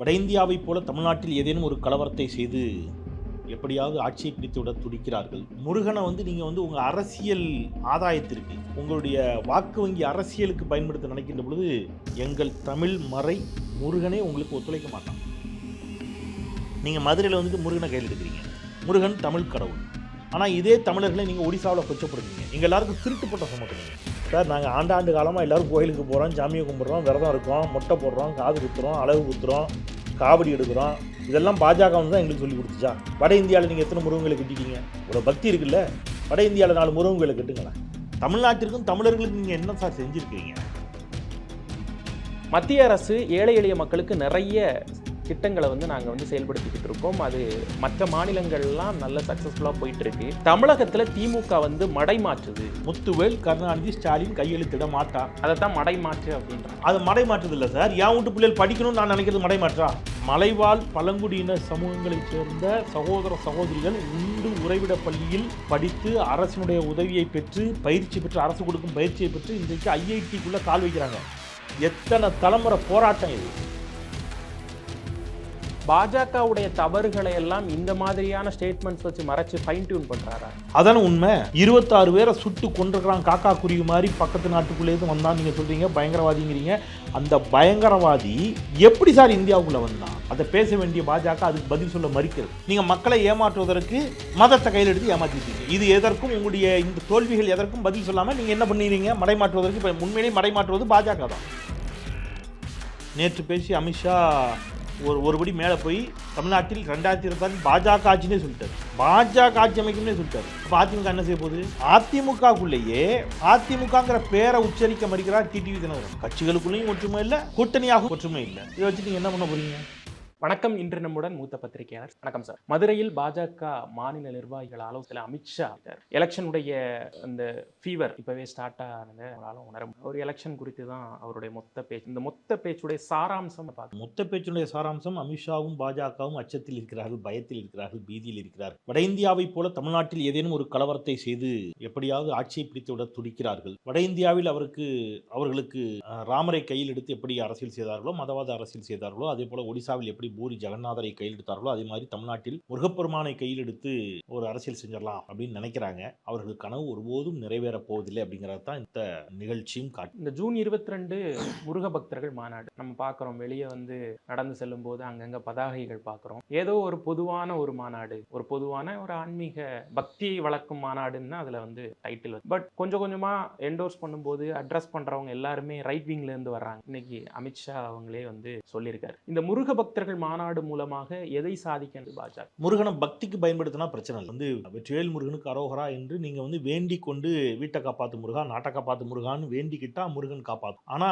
வட இந்தியாவைப் போல தமிழ்நாட்டில் ஏதேனும் ஒரு கலவரத்தை செய்து எப்படியாவது ஆட்சியை பிடித்து விட துடிக்கிறார்கள். முருகனை வந்து நீங்கள் வந்து உங்கள் அரசியல் ஆதாயத்திற்கு உங்களுடைய வாக்கு வங்கி அரசியலுக்கு பயன்படுத்த நினைக்கின்ற பொழுது எங்கள் தமிழ் மறை முருகனே உங்களுக்கு ஒத்துழைக்க மாட்டான். நீங்கள் மதுரையில் வந்துட்டு முருகனை கையில் எடுக்கிறீங்க. முருகன் தமிழ் கடவுள். ஆனால் இதே தமிழர்களை நீங்கள் ஒடிசாவில் கொச்சப்படுத்துங்க எங்கள் எல்லாருக்கும் திருட்டுப்பட்ட சுமத்துறீங்க சார் நாங்கள் ஆண்டாண்டு காலமாக எல்லாரும் கோயிலுக்கு போகிறோம் சாமியை கும்பிட்றோம் விரதம் இருக்கோம் முட்டை போடுறோம் காது குத்துறோம் அளவு குத்துறோம் காவடி எடுக்கிறோம். இதெல்லாம் பாஜக வந்து தான் எங்களுக்கு சொல்லி கொடுத்துச்சா? வட இந்தியாவில் நீங்கள் எத்தனை முருகங்களை கட்டிட்டீங்க? ஒரு பக்தி இருக்குல்ல? வட இந்தியாவில் நாலு முருகங்களை கட்டுங்களேன். தமிழ்நாட்டிற்கும் தமிழர்களுக்கும் நீங்கள் என்ன சார் செஞ்சுருக்கீங்க? மத்திய அரசு ஏழை எளிய மக்களுக்கு நிறைய திட்டங்களை வந்து நாங்கள் வந்து செயல்படுத்திக்கிட்டு இருக்கோம். அது மற்ற மாநிலங்கள்லாம் நல்ல சக்ஸஸ்ஃபுல்லாக போயிட்டு இருக்கு தமிழகத்தில் திமுக வந்து மடை மாற்றுது. முத்துவேல் கருணாநிதி ஸ்டாலின் கையெழுத்திட மாட்டார் அதை தான் மடை மாற்று அப்படின்றாங்க. அது மடை மாற்றுது இல்லை சார். என் வீட்டு பிள்ளைகள் படிக்கணும்னு நான் நினைக்கிறது மடை மாற்றா? மலைவாழ் பழங்குடியின சமூகங்களைச் சேர்ந்த சகோதர சகோதரிகள் உண்டு உறைவிட பள்ளியில் படித்து அரசினுடைய உதவியை பெற்று பயிற்சி பெற்று அரசு கொடுக்கும் பயிற்சியை பெற்று இன்றைக்கு ஐஐடிக்குள்ளே கால் வைக்கிறாங்க. எத்தனை தலைமுறை போராட்டம் இது. பாஜகவுடைய தவறுகளை எல்லாம் இந்த மாதிரியான ஸ்டேட்மெண்ட்ஸ் வச்சு மறைச்சு ஃபைன் டியூன் பண்றாரா? அதான உண்மை. இருபத்தாறு பேரை சுட்டு கொண்டிருக்கிறான் காக்கா குருவி மாதிரி பக்கத்து நாட்டுக்குள்ளேருந்து வந்தான் நீங்கள் சொல்கிறீங்க பயங்கரவாதிங்கிறீங்க. அந்த பயங்கரவாதி எப்படி சார் இந்தியாவுக்குள்ள வந்தான்? அதை பேச வேண்டிய பாஜக அதுக்கு பதில் சொல்ல மறுக்கிறது. நீங்கள் மக்களை ஏமாற்றுவதற்கு மதத்தை கையில் எடுத்து ஏமாற்றிட்டீங்க இது எதற்கும் உங்களுடைய இந்த தோல்விகள் எதற்கும் பதில் சொல்லாமல் நீங்கள் என்ன பண்ணுறீங்க மடைமாற்றுவதற்கு இப்போ உண்மையிலேயே மடைமாற்றுவது பாஜக தான். நேற்று பேசி அமித்ஷா ஒரு ஒருபடி மேலே போய் தமிழ்நாட்டில் ரெண்டாயிரத்தி இருபத்தாறு பாஜக ஆட்சினே சொல்லிட்டாரு. பாஜக ஆட்சி அமைக்கும்னே சொல்லிட்டாரு. அப்போ அதிமுக என்ன செய்ய போகுது? அதிமுகக்குள்ளேயே அதிமுகங்கிற பேரை உச்சரிக்க மறுக்கிறார் டிடிவி தினகரன். கட்சிகளுக்குள்ளேயும் ஒற்றுமை இல்லை கூட்டணியாக ஒற்றுமை இல்லை. இதை வச்சு நீங்கள் என்ன பண்ண போறீங்க? வணக்கம். இன்று நம்முடன் மூத்த பத்திரிகையாளர். வணக்கம் சார் மதுரையில் பாஜக மாநில நிர்வாகிகள் ஆலோசனை அமித்ஷா எலெக்ஷனுடைய அந்த ஃபீவர் இப்பவே ஸ்டார்ட் ஆனது. அவரால் உணர ஒரு எலெக்ஷன் குறித்து தான் அவருடைய மொத்த பேச்சு. இந்த மொத்த பேச்சுடைய சாராம்சம் பார்க்க மொத்த பேச்சுடைய சாராம்சம் அமித்ஷாவும் பாஜகவும் அச்சத்தில் இருக்கிறார்கள் பயத்தில் இருக்கிறார்கள் பீதியில் இருக்கிறார்கள். வட இந்தியாவைப் போல தமிழ்நாட்டில் ஏதேனும் ஒரு கலவரத்தை செய்து எப்படியாவது ஆட்சியை பிடித்து விட துடிக்கிறார்கள். வட இந்தியாவில் அவருக்கு அவர்களுக்கு ராமரை கையில் எடுத்து எப்படி அரசியல் செய்தார்களோ மதவாத அரசியல் செய்தார்களோ அதே போல ஒடிசாவில் எப்படி பூரி ஜெகநாதரை கையில் எடுத்தார்களோ அதே மாதிரி தமிழ்நாட்டில் முருகப்பெருமானை கையில் எடுத்து ஒரு அரசியல் செஞ்சிடலாம் அப்படின்னு நினைக்கிறாங்க. அவர்கள் கனவு ஒருபோதும் நிறைவேறப் போவதில்லை அப்படிங்கிறது தான் இந்த நிகழ்ச்சியும் காட்டு இந்த ஜூன் இருபத்தி ரெண்டு முருக பக்தர்கள் மாநாடு. நம்ம பார்க்குறோம் வெளியே வந்து நடந்து செல்லும் போது அங்கங்க பதாகைகள் பார்க்குறோம். ஏதோ ஒரு பொதுவான ஒரு மாநாடு ஒரு பொதுவான ஒரு ஆன்மீக பக்தியை வளர்க்கும் மாநாடுன்னு அதில் வந்து டைட்டில் பட் கொஞ்சம் கொஞ்சமா என்டோர்ஸ் பண்ணும்போது அட்ரஸ் பண்றவங்க எல்லாருமே ரைட் விங்லேருந்து வர்றாங்க. இன்னைக்கு அமித்ஷா அவங்களே வந்து சொல்லியிருக்காரு. இந்த முருக பக்தர்கள் மாநாடு மூலமாக எதை சாதிக்கிறது பாஜக? முருகனை பக்திக்கு பயன்படுத்தினா பிரச்சனை இல்லை. வந்து வெற்றிவேல் முருகனுக்கு அரோகரா என்று நீங்க வந்து வேண்டி கொண்டு வீட்டை காப்பாத்து முருகா நாட்டை காப்பாத்து முருகான்னு வேண்டிக்கிட்டா முருகன் காப்பாத்தும் ஆனா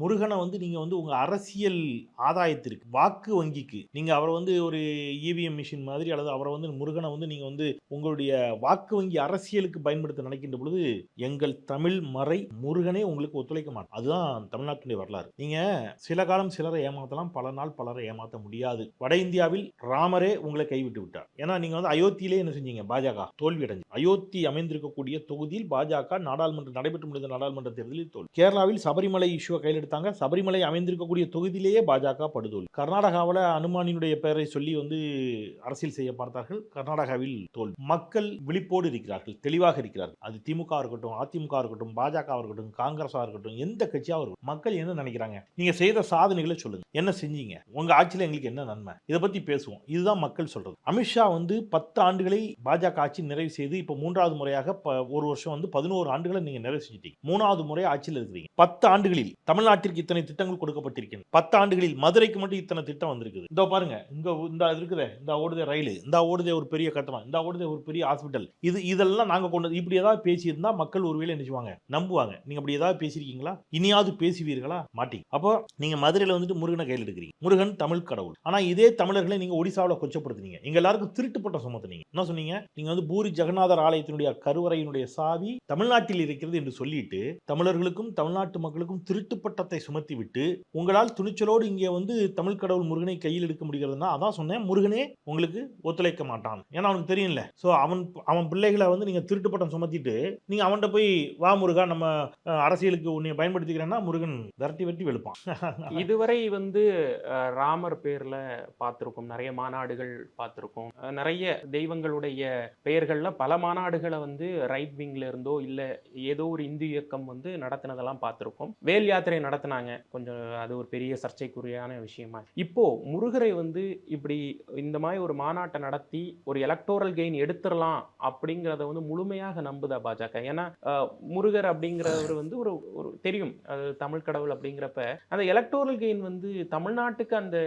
முருகனை வந்து நீங்க வந்து உங்க அரசியல் ஆதாயத்திற்கு வாக்கு வங்கிக்கு நீங்க அவரை வந்து ஒரு இவிஎம் மிஷின் மாதிரி அல்லது அவரை வந்து முருகனை வந்து நீங்க வந்து உங்களுடைய வாக்கு வங்கி அரசியலுக்கு பயன்படுத்த நினைக்கின்ற பொழுது எங்கள் தமிழ் மறை முருகனே உங்களுக்கு ஒத்துழைக்க மாட்டோம் அதுதான் தமிழ்நாட்டினுடைய வரலாறு. நீங்க சில காலம் சிலரை ஏமாத்தலாம் பல நாள் பலரை ஏமாற்ற முடியாது. வட இந்தியாவில் ராமரே உங்களை கைவிட்டு விட்டார். ஏன்னா நீங்க வந்து அயோத்தியிலே என்ன செஞ்சீங்க? பாஜக தோல்வி அடைஞ்சு. அயோத்தி அமைந்திருக்கக்கூடிய தொகுதியில் பாஜக நாடாளுமன்ற நடைபெற்று முடிந்த நாடாளுமன்ற தேர்தலில் தோல்வி. கேரளாவில் சபரிமலை இஷ்யூவை கையில் எடுத்தாங்க சபரிமலை அமைந்திருக்கக்கூடிய தொகுதியிலேயே பாஜக படுதோல்வி. கர்நாடகாவில் அனுமானினுடைய பெயரை சொல்லி வந்து அரசியல் செய்ய பார்த்தார்கள். கர்நாடகாவில் தோல்வி. மக்கள் விழிப்போடு இருக்கிறார்கள். தெளிவாக இருக்கிறார்கள். அது திமுக இருக்கட்டும் அதிமுக இருக்கட்டும் பாஜக இருக்கட்டும் காங்கிரஸா இருக்கட்டும் எந்த கட்சியாக இருக்கட்டும். மக்கள் என்ன நினைக்கிறாங்க? நீங்க செய்த சாதனைகளை சொல்லுங்க. என்ன செஞ்சீங்க? உங்க ஆட்சியில் எங்களுக்கு என்ன நன்மை? இதை பத்தி பேசுவோம். இதுதான் மக்கள் சொல்றது. அமித்ஷா வந்து பத்து ஆண்டுகளை பாஜக ஆட்சி நிறைவு செய்து இப்போ மூன்றாவது முறையாக ஒரு வருஷம் வந்து பதினோரு ஆண்டுகளை நீங்க நிறைவு செஞ்சிட்டீங்க. மூணாவது முறை ஆட்சியில் இருக்கிறீங்க. பத்து ஆண்டுகளில் தமிழ்நாட்டிற்கு இத்தனை திட்டங்கள் கொடுக்கப்பட்டிருக்கிறது பத்து ஆண்டுகளில் மதுரைக்கு மட்டும் இத்தனை திட்டம் வந்திருக்குது. இதோ பாருங்க இங்க இந்த இருக்குதே இந்த ஓடுதே ரயில் இந்த ஓடுதே ஒரு பெரிய கட்டணம் இந்த ஓடுதே ஒரு பெரிய ஹாஸ்பிட்டல். இது இதெல்லாம் நாங்க கொண்டு இப்படி ஏதாவது பேசியிருந்தா மக்கள் ஒருவேளை நினைச்சுவாங்க நம்புவாங்க. நீங்க அப்படி ஏதாவது பேசியிருக்கீங்களா? இனியாவது பேசுவீர்களா? மாட்டீங்க. அப்போ நீங்க மதுரையில் வந்துட்டு முருகனை கையில் எடுக்கிறீங்க. முருகன் தமிழ் கடவுள். ஆனால் இதே தமிழர்களை நீங்கள் ஒடிசாவில் கொச்சப்படுத்துனீங்க. எங்க எல்லாருக்கும் திருட்டுப்பட்ட சுமத்துனீங்க. என்ன சொன்னீங்க? நீங்க வந்து பூரி ஜெகநாதர் ஆலயத்தினுடைய கருவறையினுடைய சாவி தமிழ்நாட்டில் இருக்கிறது என்று சொல்லிட்டு தமிழர்களுக்கும் தமிழ்நாட்டு மக்களுக்கும் திருட்டுப்பட்டத்தை சுமத்தி விட்டு உங்களால் துணிச்சலோடு இங்கே வந்து தமிழ் கடவுள் முருகனை கையில் எடுக்க முடிகிறதுனா அதான் சொன்னேன். முருகனே உங்களுக்கு ஒத்துழைக்க மாட்டான். ஏன்னா அவனுக்கு தெரியும்ல. ஸோ அவன் அவன் பிள்ளைகளை வந்து நீங்கள் திருட்டுப்பட்டம் சுமத்திட்டு நீங்கள் அவன்கிட்ட போய் வா முருகா நம்ம அரசியலுக்கு உன்னை பயன்படுத்திக்கிறேன்னா முருகன் விரட்டி வெட்டி வெளுப்பான். இதுவரை வந்து ராமர் பேரில் பார்த்துருக்கோம். நிறைய மாநாடுகள் பார்த்துருக்கோம். நிறைய தெய்வங்களுடைய பெயர்களில் பல மாநாடுகளை வந்து ரைட் விங்கில் இருந்தோ இல்லை ஏதோ ஒரு இந்து இயக்கம் வந்து நடத்தினதெல்லாம் பார்த்துருக்கோம். வேல் யாத்திரை நடத்தினாங்க. கொஞ்சம் அது ஒரு பெரிய சர்ச்சைக்குரியான விஷயமா. இப்போது முருகரை வந்து இப்படி இந்த மாதிரி ஒரு மாநாட்டை நடத்தி ஒரு எலக்டோரல் கெயின் எடுத்துடலாம் அப்படிங்கிறத வந்து முழுமையாக நம்புதா பாஜக? ஏன்னா முருகர் அப்படிங்கிறவர் வந்து ஒரு ஒரு தெரியும். அது தமிழ் கடவுள் அப்படிங்கிறப்ப அந்த எலக்டோரல் கெயின் வந்து தமிழ்நாட்டுக்கு அந்த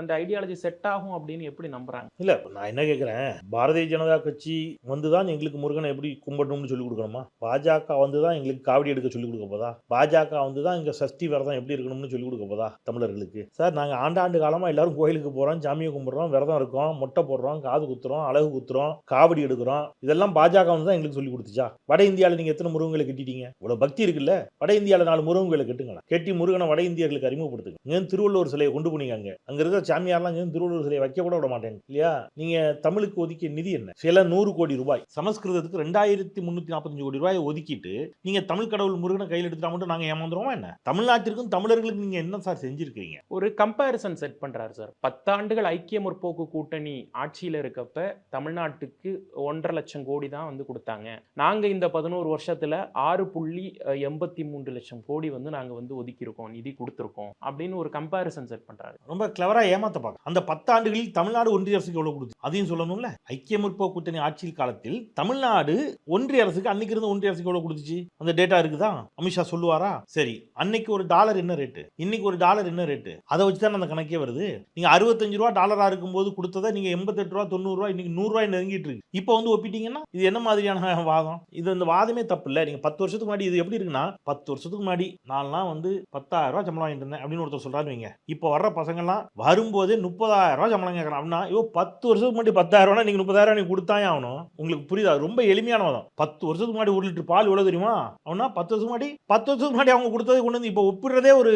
அந்த ஐடியாலஜி செட் ஆகும் அப்படின்னு எப்படி நம்புறாங்க? இல்ல நான் என்ன கேட்குறேன் பாரதிய ஜனதா கட்சி வந்துதான் எங்களுக்கு முருகனை எப்படி கும்பிடணும்னு சொல்லி கொடுக்கணுமா? பாஜக வந்துதான் எங்களுக்கு காவடி எடுக்க சொல்லி கொடுக்க போதா? பாஜக வந்து தான் இங்க சஷ்டி விரதம் எப்படி இருக்கணும்னு சொல்லி கொடுக்க போதா தமிழர்களுக்கு? சார் நாங்க ஆண்டாண்டு காலமா எல்லாரும் கோயிலுக்கு போறோம் சாமியை கும்பிடுறோம் விரதம் இருக்கோம் மொட்டை போடுறோம் காது குத்துறோம் அழகு குத்துறோம் காவடி எடுக்கிறோம். இதெல்லாம் பாஜக வந்து தான் எங்களுக்கு சொல்லி கொடுத்துச்சா? வட இந்தியாவில் நீங்க எத்தனை முருகங்களை கட்டிட்டீங்க? இவ்வளவு பக்தி இருக்குல்ல? வட இந்தியாவில் நாலு முருகங்களை கட்டுங்களா கட்டி முருகனை வட இந்தியர்களுக்கு அறிமுகப்படுத்துங்க. திருவள்ளுவர் சிலையை கொண்டு போனீங்க அங்க அங்க இருக்கிற சாமியார்லாம் இங்க திருவள்ளுவர் சிலையை வைக்க கூட விட மாட்டேங்க இல்லையா? நீங்க தமிழுக்கு ஒதுக்கிய நிதி என்ன? சில நூறு கோடி ரூபாய் சமஸ்கிருதத்துக்கு ரெண்டாயிரத்தி முன்னூத்தி நாற்பத்தஞ்சு கோடி ரூபாய் ஒதுக்கிட்டு நீங்க தமிழ் கடவுள் முருகனை கையில் எடுத்துட்டா மட்டும் நாங்க ஏமாந்துருவோமா என்ன? தமிழ்நாட்டிற்கும் தமிழர்களுக்கு நீங்க என்ன சார் செஞ்சிருக்கீங்க? ஒரு கம்பேரிசன் செட் பண்றாரு சார். பத்தாண்டுகள் ஐக்கிய முற்போக்கு கூட்டணி ஆட்சியில இருக்கப்ப தமிழ்நாட்டுக்கு ஒன்றரை லட்சம் கோடி தான் வந்து கொடுத்தாங்க. நாங்க இந்த பதினோரு வருஷத்துல ஆறு புள்ளி எண்பத்தி மூன்று லட்சம் கோடி வந்து நாங்க வந்து ஒதுக்கியிருக்கோம் நிதி கொடுத்துருக்கோம் அப்படின்னு ஒரு கம்பேரிசன் செட் பண்றாரு. ரொம்ப கிளவரா ஏமாத்த பார்க்க அந்த பத்தாண்டுகளில் தமிழ்நாடு ஒன்றிய அரசுக்கு எவ்வளவு கொடுத்து அதையும் சொல்லணும்ல. ஐக்கிய முற்போக்கு கூட்டணி ஆட்சியில் காலத்தில் தமிழ்நாடு ஒன்றிய அரசுக்கு அன்னைக்கு இருந்த ஒன்றிய அரசுக்கு எவ்வளவு கொடுத்துச்சு? அந்த டேட்டா இருக்குதா? அமித்ஷா சொல்லுவாரா? சரி அன்னைக்கு ஒரு டாலர் என்ன ரேட்டு இன்னைக்கு ஒரு டாலர் என்ன ரேட்டு அதை வச்சு தான் அந்த கணக்கே வருது. நீங்க அறுபத்தஞ்சு ரூபா டாலரா இருக்கும்போது கொடுத்ததை நீங்க எண்பத்தெட்டு ரூபா தொண்ணூறு ரூபா இன்னைக்கு நூறு ரூபாய் நெருங்கிட்டு இருக்கு. இப்போ வந்து ஒப்பிட்டீங்கன்னா இது என்ன மாதிரியான வாதம்? இது இந்த வாதமே தப்பு இல்லை நீங்க பத்து வருஷத்துக்கு முன்னாடி இது எப்படி இருக்குன்னா பத்து வருஷத்துக்கு முன்னாடி நான்லாம் வந்து பத்தாயிரம் ரூபா சம்பளம் வாங்கிட்டு இருந்தேன் அப்படின்னு ஒருத்தர் சொல்றாரு வைங்க. இப்போ வர்ற பசங்கள்லாம் வரும்போதே முப்பதாயிரம் ரூபாய் சம்பளம் கேட்கறான். அப்படின்னா ஐயோ பத்து வருஷத்துக்கு முன்னாடி பத்தாயிரம் ரூபாய் நீங்க முப்பதாயிரம் நீங்க கொடுத்தாயே ஆகணும். உங்களுக்கு புரியுதா? ரொம்ப எளிமையான வாதம் பத்து வருஷத்துக்கு முன்னாடி ஒரு லிட்டர் பால் எவ்வளவு தெரியுமா? அவனா பத்து வருஷத்துக்கு முன்னாடி பத்து வருஷத்துக்கு முன்னாடி அவங்க கொடுத்ததை கொண்டு வந்து இப்போ ஒப்பிடுறதே ஒரு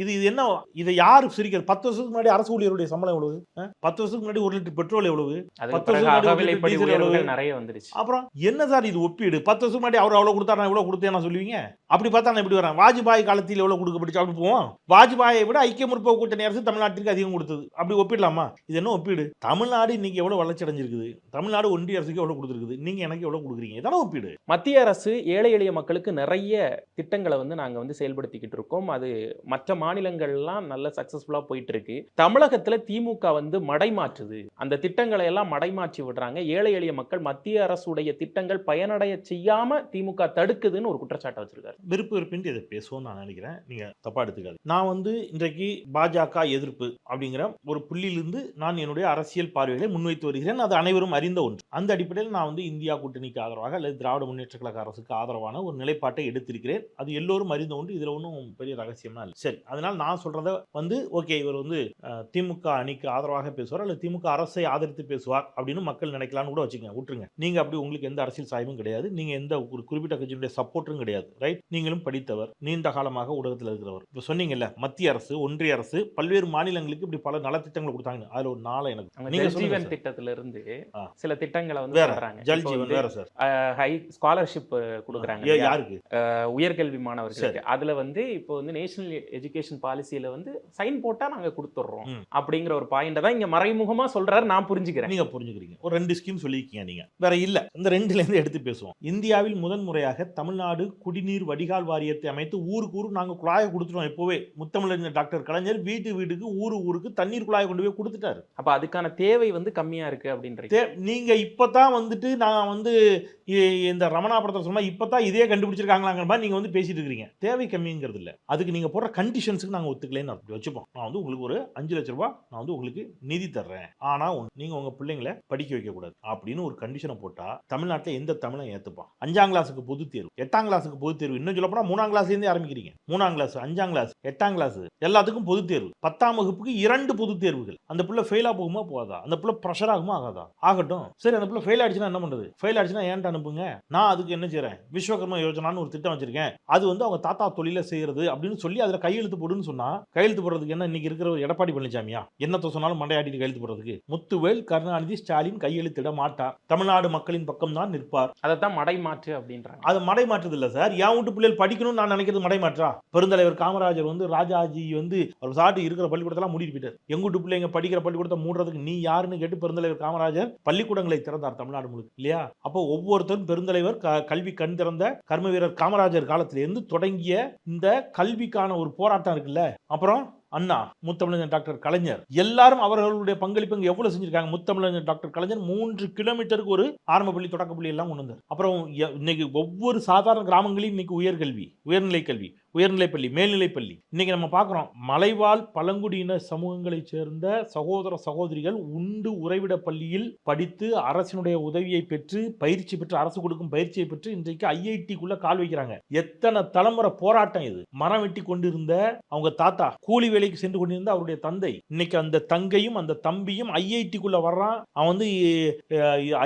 இது இது என்ன இதை யாரு சிரிக்கிறது? பத்து வருஷத்துக்கு முன்னாடி அரசு ஊழியருடைய சம்பளம் எவ்வளவு? பத்து வருஷத்துக்கு முன்னாடி ஒரு லிட்டர் பெட்ரோல் எவ்வளவு? பத்து எவ்வளவு? நிறைய வந்துருச்சு. அப்புறம் என்ன சார் இது ஒப்பீடு? பத்து வருஷம் முன்னாடி அவர் அவ்வளவு கொடுத்தா நான் இவ்வளவு கொடுத்தேன் சொல்லுவீங்க? அப்படி பார்த்தா நான் எப்படி வரேன்? வாஜ்பாய் காலத்தில் எவ்வளவு கொடுக்கப்பட்டுச்சு? அப்படி போவோம். வாஜ்பாயை விட ஐக்கிய முற்போக்கு கூட்டணி அரசு தமிழ்நாட்டிற்கு அதிகம் கொடுத்தது. அப்படி ஒப்பிடலாமா? இது என்ன ஒப்பீடு? தமிழ்நாடு இன்னைக்கு எவ்வளவு வளர்ச்சி அடைஞ்சிருக்குது? தமிழ்நாடு ஒன்றிய அரசுக்கு எவ்வளவு கொடுத்துருக்குது? நீங்க எனக்கு எவ்வளவு கொடுக்குறீங்க? இதான ஒப்பீடு. மத்திய அரசு ஏழை எளிய மக்களுக்கு நிறைய திட்டங்களை வந்து நாங்கள் வந்து செயல்படுத்திக்கிட்டு இருக்கோம். அது மற்ற மாநிலங்கள்லாம் நல்ல சக்ஸஸ்ஃபுல்லாக போயிட்டு இருக்கு தமிழகத்தில் திமுக வந்து மடைமாற்றுது. அந்த திட்டங்களை எல்லாம் மடைமாற்றி விடுறாங்க. ஏழை எளிய மக்கள் மத்திய அரசுடைய திட்டங்கள் பயனடைய செய்யாம திமுக தடுக்குதுன்னு ஒரு குற்றச்சாட்டை வச்சிருக்காரு. விருப்பு வெறுப்பின்றி இதை பேசுவோம்னு நான் நினைக்கிறேன். நீங்க தப்பா எடுத்துக்காது நான் வந்து இன்றைக்கு பாஜக எதிர்ப்பு. அப்படிங்கிற ஒரு புள்ளியிலிருந்து நான் என்னுடைய அரசியல் பார்வைகளை முன்வைத்து வருகிறேன். அது அனைவரும் அறிந்த ஒன்று. அந்த அடிப்படையில் நான் வந்து இந்தியா கூட்டணிக்கு ஆதரவாக அல்லது திராவிட முன்னேற்ற கழக அரசுக்கு ஆதரவான ஒரு நிலைப்பாட்டை எடுத்திருக்கிறேன். அது எல்லோரும் அறிந்த ஒன்று. இதுல ஒன்றும் பெரிய ரகசியம்னா இல்லை. சரி. அதனால நான் சொல்கிறத வந்து ஓகே இவர் வந்து திமுக அணிக்கு ஆதரவாக பேசுவார் அல்லது திமுக அரசை ஆதரித்து பேசுவார் அப்படின்னு மக்கள் நினைக்கலாம்னு கூட வச்சுக்கோங்க. விட்டுருங்க. நீங்க அப்படி உங்களுக்கு எந்த அரசியல் சாய்வும் கிடையாது. நீங்கள் எந்த ஒரு குறிப்பிட்ட கட்சியினுடைய சப்போர்ட்டும் கிடையாது. ரைட் நீங்களும் படித்தவர் நீண்ட காலமாக ஊடகத்தில் இருக்கிறவர். இப்போ சொன்னீங்கல்ல மத்திய அரசு ஒன்றிய அரசு பல்வேறு மாநிலங்களுக்கு இப்படி பல நலத்திட்டங்கள் கொடுத்தாங்க. அதுல ஒரு நாளை எனக்கு நீங்க ஜீவன். திட்டத்துல இருந்து. சில திட்டங்களை வந்து வேற பண்றாங்க ஜல் ஜீவன் வேற சார். ஹை ஸ்காலர்ஷிப் கொடுக்குறாங்க? யாருக்கு? உயர்கல்வி மாணவர்களுக்கு. அதுல வந்து இப்போ வந்து நேஷனல் எஜுகேஷன் பாலிசியில வந்து சைன் போட்டா நாங்க கொடுத்துட்றோம். அப்படிங்கிற ஒரு பாயிண்ட தான் இங்க மறைமுகமா சொல்றாரு நான் புரிஞ்சுக்கிறேன். நீங்க புரிஞ்சுக்கிறீங்க. ஒரு ரெண்டு ஸ்கீம் சொல்லியிருக்கீங்க நீங்க. வேற இல்ல. இந்த ரெண்டுல இருந்து எடுத்து பேசுவோம். இந்தியாவில் முதன் முறையாக தமிழ்நாடு குடிநீர் வடிகால் வாரியத்தை அமைத்து ஊருக்கு ஊருக்கு நாங்க குழாயை கொடுத்துட்டோம். எப்போவே முத்தமிழறிஞர் டாக்டர் கலைஞர் வீட்டு வீட்டுக்கு ஊரு ஊருக்கு தண்ணீர் குழாயை கொண்டு போய் கொடுத்துட்டாரு. அப்ப அதுக்கான தேவை வந்து கம்மியா இருக்கு அப்படின்றீங்க. தே- நீங்க இப்பதான் வந்துட்டு நான் வந்து இந்த ரமணாபுரத்தை சொன்னா இப்பதான் இதே கண்டுபிடிச்சிருக்காங்களாங்கிற மாதிரி நீங்க வந்து பேசிட்டு இருக்கீங்க. தேவை கம்மிங்கிறது இல்ல. அதுக்கு நீங்க போடுற கண்டிஷன்ஸுக்கு நாங்க ஒத்துக்கலைன்னு அப்படி வச்சுப்போம். நான் வந்து உங்களுக்கு ஒரு அஞ்சு லட்ச ரூபாய் நான் வந்து உங்களுக்கு நிதி தர்றேன். ஆனா ஒண்ணு, நீங்க உங்க பிள்ளைங்களை படிக்க வைக்க கூடாது அப்படின்னு ஒரு கண்டிஷனை போட்டா தமிழ்நாட்டுல எந்த தமிழன் ஏத்துப்பான்? அஞ்சாம் கிளாஸுக்கு பொது தேர்வு எட்டாம் கிளாஸுக்கு பொது தேர்வு. இன்னும் சொல்ல போனா மூணாம் கிளாஸ்ல இருந்தே ஆரம்பிக்கிறீங்க. மூணாம் கிளாஸ் அஞ்சாம் கிளாஸ் எட்டாம் கிளாஸ் எல்லாத்துக்கும் பொது தேர்வு. பத்தாம் வகுப்புக்கு இரண்டு பொது தேர்வுகள் அந்த பிள்ளை ஃபெயிலா போகுமா போகாதா? அந்த பிள்ளை ப்ரெஷர் ஆகுமா ஆகாதா? ஆகட்டும். சரி அந்த பிள்ளை ஃபெயில் ஆயிடுச்சுன்னா என்ன பண்றது? ஃபெயில் ஆயிடுச்சுன்னா ஏன்ட்டு அனுப்புங்க? நான் அதுக்கு என்ன செய்றேன்? விஸ்வகர்மா யோஜனான்னு ஒரு திட்டம் வச்சிருக்கேன். அது வந்து அவங்க தாத்தா தொழில செய்யறது அப்படின்னு சொல்லி அதுல கையெழுத்து போடுன்னு சொன்னா கையெழுத்து போடுறதுக்கு என்ன இன்னைக்கு இருக்கிற ஒரு எடப்பாடி பழனிசாமியா என்னத்த சொன்னாலும் மண்டையாட்டிட்டு கையெழுத்து போடுறதுக்கு. முத்துவேல் கருணாநிதி ஸ்டாலின் கையெழுத்திட மாட்டார் தமிழ்நாடு மக்களின் பக்கம் தான் நிற்பார். அதைத்தான் மடை மாற்று அப்படின்றாங்க. அது மடை மாற்றுது இல்ல சார். என் வீட்டு பிள்ளைகள் படிக்கணும்னு நான் நினைக்கிறது மடை மாற்றா? பெருந்தலைவர் காமராஜர் வந்து ராஜாஜி வந்து அவர் சாட்டு இருக்கிற பள்ளிக்கூடத்தெல்லாம் பள்ளிக்கூடங்கள்லாம் மூடிட்டு போயிட்டார். எங்கூட்டு பிள்ளைங்க படிக்கிற பள்ளிக்கூடத்தை மூடுறதுக்கு நீ யாருன்னு கேட்டு பெருந்தலைவர் காமராஜர் பள்ளிக்கூடங்களை திறந்தார் தமிழ்நாடு முழுக்க இல்லையா? அப்போ ஒவ்வொருத்தரும் பெருந்தலைவர் க- கல்வி கண் திறந்த கர்ம வீரர் காமராஜர் காலத்திலிருந்து தொடங்கிய இந்த கல்விக்கான ஒரு போராட்டம் இருக்குல்ல? அப்புறம் அண்ணா முத்தமிழஞ்சன் டாக்டர் கலைஞர். எல்லாரும் அவர்களுடைய பங்களிப்பு இங்க எவ்வளவு செஞ்சிருக்காங்க? முத்தமிழஞ்சன் டாக்டர் கலைஞர் மூன்று கிலோமீட்டருக்கு ஒரு ஆரம்ப பள்ளி தொடக்க பள்ளி எல்லாம் கொண்டு வந்தார். அப்புறம் இன்னைக்கு ஒவ்வொரு சாதாரண கிராமங்களையும் இன்னைக்கு உயர்கல்வி உயர்நிலை கல்வி உயர்நிலைப்பள்ளி மேல்நிலைப்பள்ளி. இன்றைக்கி நம்ம பார்க்குறோம் மலைவாழ் பழங்குடியின சமூகங்களைச் சேர்ந்த சகோதர சகோதரிகள் உண்டு உறைவிட பள்ளியில் படித்து அரசினுடைய உதவியை பெற்று பயிற்சி பெற்று அரசு கொடுக்கும் பயிற்சியை பெற்று இன்றைக்கு ஐஐடிக்குள்ளே கால் வைக்கிறாங்க. எத்தனை தலைமுறை போராட்டம் இது. மரம் வெட்டி கொண்டிருந்த அவங்க தாத்தா கூலி வேலைக்கு சென்று கொண்டிருந்த அவருடைய தந்தை இன்னைக்கு அந்த தங்கையும் அந்த தம்பியும் ஐஐடிக்குள்ளே வர்றான். அவன் வந்து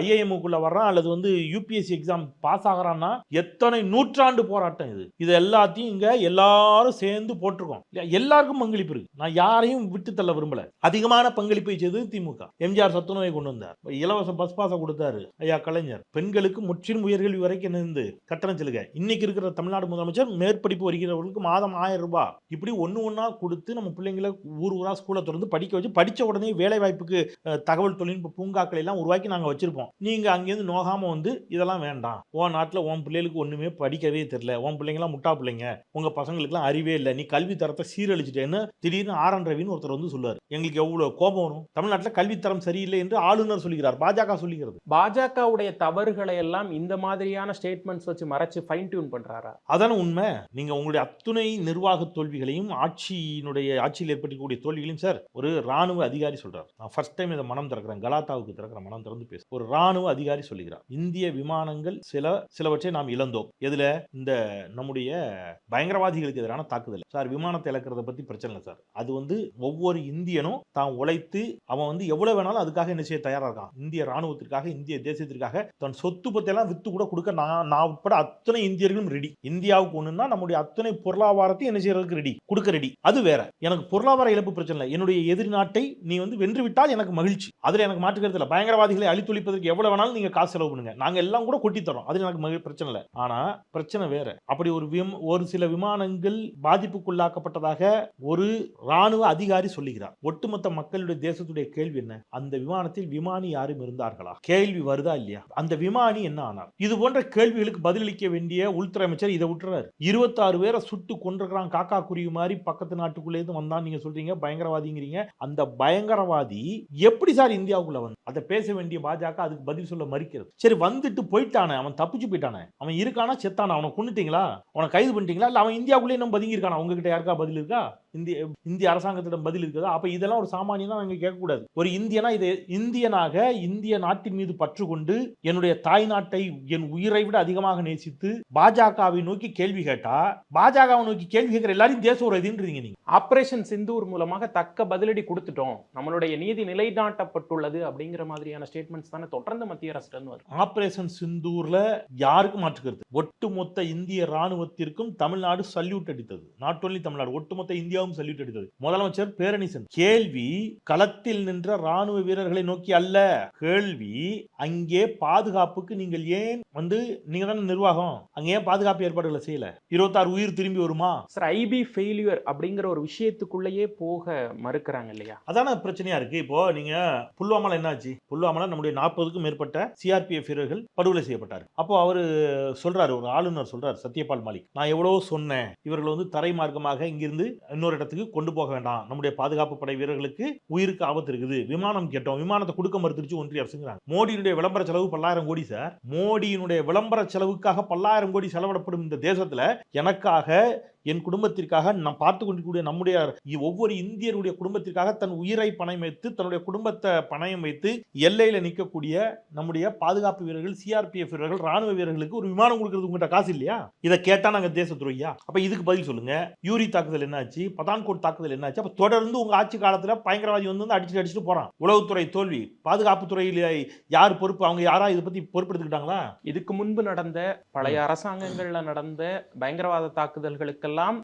ஐஐஎம்முக்குள்ளே வர்றான் அல்லது வந்து யூபிஎஸ்சி எக்ஸாம் பாஸ் ஆகிறான்னா எத்தனை நூற்றாண்டு போராட்டம் இது. இது எல்லாத்தையும் இங்கே எல்லாரும் சேர்ந்து போட்டிருக்கோம். எல்லாருக்கும் பங்களிப்பு இருக்கு. நான் யாரையும் விட்டு தள்ள விரும்பல. அதிகமான பங்களிப்பை செய்தது திமுக. எம்ஜிஆர் சத்துணவை கொண்டு வந்தார். இலவச பஸ் பாசம் கொடுத்தாரு. ஐயா கலைஞர். பெண்களுக்கு முற்றிலும் உயர்கல்வி வரைக்கும் இருந்து கட்டணம் செலுக. இன்னைக்கு இருக்கிற தமிழ்நாடு முதலமைச்சர் மேற்படிப்பு வருகிறவர்களுக்கு மாதம் ஆயிரம் ரூபாய். இப்படி ஒன்று ஒன்றா கொடுத்து நம்ம பிள்ளைங்களை ஊர் ஊரா ஸ்கூலை திறந்து படிக்க வச்சு படிச்ச உடனே வேலை வாய்ப்புக்கு தகவல் தொழில்நுட்ப பூங்காக்களை எல்லாம் உருவாக்கி நாங்கள் வச்சிருப்போம். நீங்க அங்கேருந்து நோகாம வந்து இதெல்லாம் வேண்டாம். உன் நாட்டில் உன் பிள்ளைகளுக்கு ஒண்ணுமே படிக்கவே தெரியல. உன் பிள்ளைங்களாம் முட்டா பிள்ளைங்க. உங்க பசங்களுக்குலாம் அறிவே இல்லை. நீ கல்வி தரத்தை சீரழிச்சிட்டேன்னு திடீர்னு ஆர் ரவின்னு ஒருத்தர் வந்து சொல்லுவார். எங்களுக்கு எவ்வளவு கோபம் வரும்? தமிழ்நாட்டில் கல்வித்தரம் சரியில்லை என்று ஆளுநர் சொல்லுகிறார் பாஜக சொல்லுகிறது பாஜகவுடைய தவறுகளை எல்லாம் இந்த மாதிரியான ஸ்டேட்மெண்ட்ஸ் வச்சு மறைச்சு ஃபைன் டியூன் பண்றாரா? அதான உண்மை. நீங்க உங்களுடைய அத்துணை நிர்வாக தோல்விகளையும் ஆட்சியினுடைய ஆட்சியில் ஏற்படக்கூடிய தோல்விகளையும் சார் ஒரு ராணுவ அதிகாரி சொல்றார். நான் ஃபர்ஸ்ட் டைம் இதை மனம் திறக்கிறேன். கலாட்டாவுக்கு திறக்கிற மனம் திறந்து பேச. ஒரு ராணுவ அதிகாரி சொல்லுகிறார் இந்திய விமானங்கள் சில சிலவற்றை நாம் இழந்தோம். எதுல? இந்த நம்முடைய பயங்கரவாதிகளுக்கு எதிரான தாக்குதல். சார் விமானத்தை இழக்கிறத பத்தி பிரச்சனை இல்லை சார். அது வந்து ஒவ்வொரு இந்தியனும் தான் உழைத்து அவன் வந்து எவ்வளவு வேணாலும் அதுக்காக என்ன செய்ய தயாரா இருக்கான். இந்திய ராணுவத்திற்காக இந்திய தேசியத்திற்காக தன் சொத்து பத்தையெல்லாம் வித்து கூட கொடுக்க நான் நான் உட்பட அத்தனை இந்தியர்களும் ரெடி இந்தியாவுக்கு ஒண்ணுன்னா நம்முடைய அத்தனை பொருளாதாரத்தையும் என்ன செய்யறதுக்கு ரெடி கொடுக்க ரெடி அது வேற. எனக்கு பொருளாதார இழப்பு பிரச்சனை இல்லை. என்னுடைய எதிரி நாட்டை நீ வந்து வென்று விட்டால் எனக்கு மகிழ்ச்சி. அதுல எனக்கு மாற்றுக்கிறது இல்லை. பயங்கரவாதிகளை அழித்தொழிப்பதற்கு எவ்வளவு வேணாலும் நீங்க காசு செலவு பண்ணுங்க. நாங்க எல்லாம் கூட கொட்டி தரோம் அது எனக்கு மகி- பிரச்சனை இல்லை. ஆனா பிரச்சனை வேற. அப்படி ஒரு விம்- ஒரு சில விமானங்கள் பாதிப்புக்குள்ளாக்கப்பட்டதாக ஒரு ராணுவ அதிகாரி சொல்லுகிறார். ஒட்டுமொத்த மக்களுடைய தேசத்துடைய கேள்வி என்ன? அந்த விமானத்தில் விமானி யாரும் இருந்தார்களா? கேள்வி வருதா இல்லையா? அந்த விமானி என்ன ஆனார் இது போன்ற கேள்விகளுக்கு பதிலளிக்க வேண்டிய உள்துறை அமைச்சர் இதை விட்டுறாரு. இருபத்தாறு பேரை சுட்டு கொண்டிருக்கிறான் காக்கா குருவி மாதிரி பக்கத்து நாட்டுக்குள்ளே இருந்து வந்தான் நீங்க சொல்றீங்க பயங்கரவாதிங்கிறீங்க. அந்த பயங்கரவாதி எப்படி சார் இந்தியாவுக்குள்ள வந்து அதை பேச வேண்டிய பாஜக அதுக்கு பதில் சொல்ல மறுக்கிறது. சரி வந்துட்டு போயிட்டானே அவன் தப்பிச்சு போயிட்டானே. அவன் இருக்கானா செத்தானா அவனை கொண்டுட்டீங்களா அவனை கைது பண்ணிட்டீங்களா? இல்ல அவன் இந்தியாவுக்குள்ளே இன்னும் பதுங்கியிருக்கானா? உங்ககிட்ட யாருக்கா பதில் இருக்கா? இந்திய இந்திய அரசாங்கத்திடம் பதில் இருக்குதா அப்ப இதெல்லாம் ஒரு சாமானியனா நாங்க கேட்கக்கூடாது. ஒரு இந்தியனா இது இந்தியனாக இந்திய நாட்டின் மீது பற்று கொண்டு என்னுடைய தாய் நாட்டை என் உயிரை விட அதிகமாக நேசித்து பாஜகவை நோக்கி கேள்வி கேட்டா பாஜகவை நோக்கி கேள்வி கேட்கிற எல்லாரையும் தேச உறதின்றீங்க நீங்க. ஆபரேஷன் சிந்தூர் மூலமாக தக்க பதிலடி கொடுத்துட்டோம். நம்மளுடைய நீதி நிலைநாட்டப்பட்டுள்ளது அப்படிங்கிற மாதிரியான ஸ்டேட்மெண்ட்ஸ் தானே தொடர்ந்து மத்திய அரசு வருது. ஆபரேஷன் சிந்தூர்ல யாருக்கும் மாற்றுக்கிறது? ஒட்டுமொத்த இந்திய ராணுவத்திற்கும் தமிழ்நாடு சல்யூட் அடித்தது. நாட் only தமிழ்நாடு ஒட்டுமொத்த இந்தியாவும் சல்யூட் அடித்தது. முதலமைச்சர் பேரணி சென்றார். கேள்வி களத்தில் நின்ற ராணுவ வீரர்களை நோக்கி அல்ல. கேள்வி அங்கே பாதுகாப்புக்கு நீங்கள் ஏன் வந்து நீங்க தானே நிர்வாகம். அங்க ஏன் பாதுகாப்பு ஏற்பாடுகளை செய்யல? இருபத்தாறு உயிர் திரும்பி வருமா? சார் ஐபி ஃபெயிலியர் அப்படிங்கிற ஒரு விஷயத்துக்குள்ளேயே போக மறுக்கிறாங்க இல்லையா? அதான பிரச்சனையா இருக்கு. இப்போ நீங்க புல்வாமால என்னாச்சு? புல்வாமால நம்முடைய நாற்பதுக்கும் மேற்பட்ட சிஆர்பிஎஃப் வீரர்கள் படுகொலை செய்யப்பட்டார். அப்போ அவரு சொல்றாரு ஒரு ஆளுநர் சொல்றாரு சத்யபால் மாலிக். நான் எவ்வளவோ சொன்னேன். இவர்கள் வந்து தரை மார்க்கமாக இங்கிருந்து இன்னொரு இடத்துக்கு கொண்டு போக வேண்டாம். நம்முடைய பாதுகாப்பு படை வீரர்களுக்கு உயிருக்கு ஆபத்து இருக்குது. விமானம் கேட்டோம். விமானத்தை கொடுக்க மறுத்துருச்சு ஒன்றிய அரசுங்கிறாங்க. மோடியினுடைய விளம்பர செலவு பல்லாயிரம் கோடி சார். மோடியினுடைய விளம்பர செலவுக்காக பல்லாயிரம் கோடி செலவிடப்படும் இந்த தேசத்துல எனக்காக என் குடும்பத்திற்காக நாம் பார்த்து கொண்டிருக்கக்கூடிய நம்முடைய ஒவ்வொரு இந்தியருடைய குடும்பத்திற்காக தன் உயிரை பணயம் வைத்து தன்னுடைய குடும்பத்தை பணயம் வைத்து எல்லையில நிற்கக்கூடிய நம்முடைய பாதுகாப்பு வீரர்கள் சிஆர்பிஎஃப் வீரர்கள் ராணுவ வீரர்களுக்கு ஒரு விமானம் கொடுக்கறது உங்கள்கிட்ட காசு இல்லையா? இதை கேட்டா நாங்க தேச துறையா அப்ப இதுக்கு பதில் சொல்லுங்க. யூரி தாக்குதல் என்னாச்சு? பதான்கோட் தாக்குதல் என்னாச்சு? அப்ப தொடர்ந்து உங்க ஆட்சி காலத்துல பயங்கரவாதி வந்து வந்து அடிச்சுட்டு அடிச்சுட்டு போறான். உளவுத்துறை தோல்வி. பாதுகாப்பு துறையில் யார் பொறுப்பு? அவங்க யாரா இதை பத்தி பொறுப்பெடுத்துக்கிட்டாங்களா? இதுக்கு முன்பு நடந்த பழைய அரசாங்கங்கள்ல நடந்த பயங்கரவாத தாக்குதல்களுக்கெல்லாம் எல்லாம்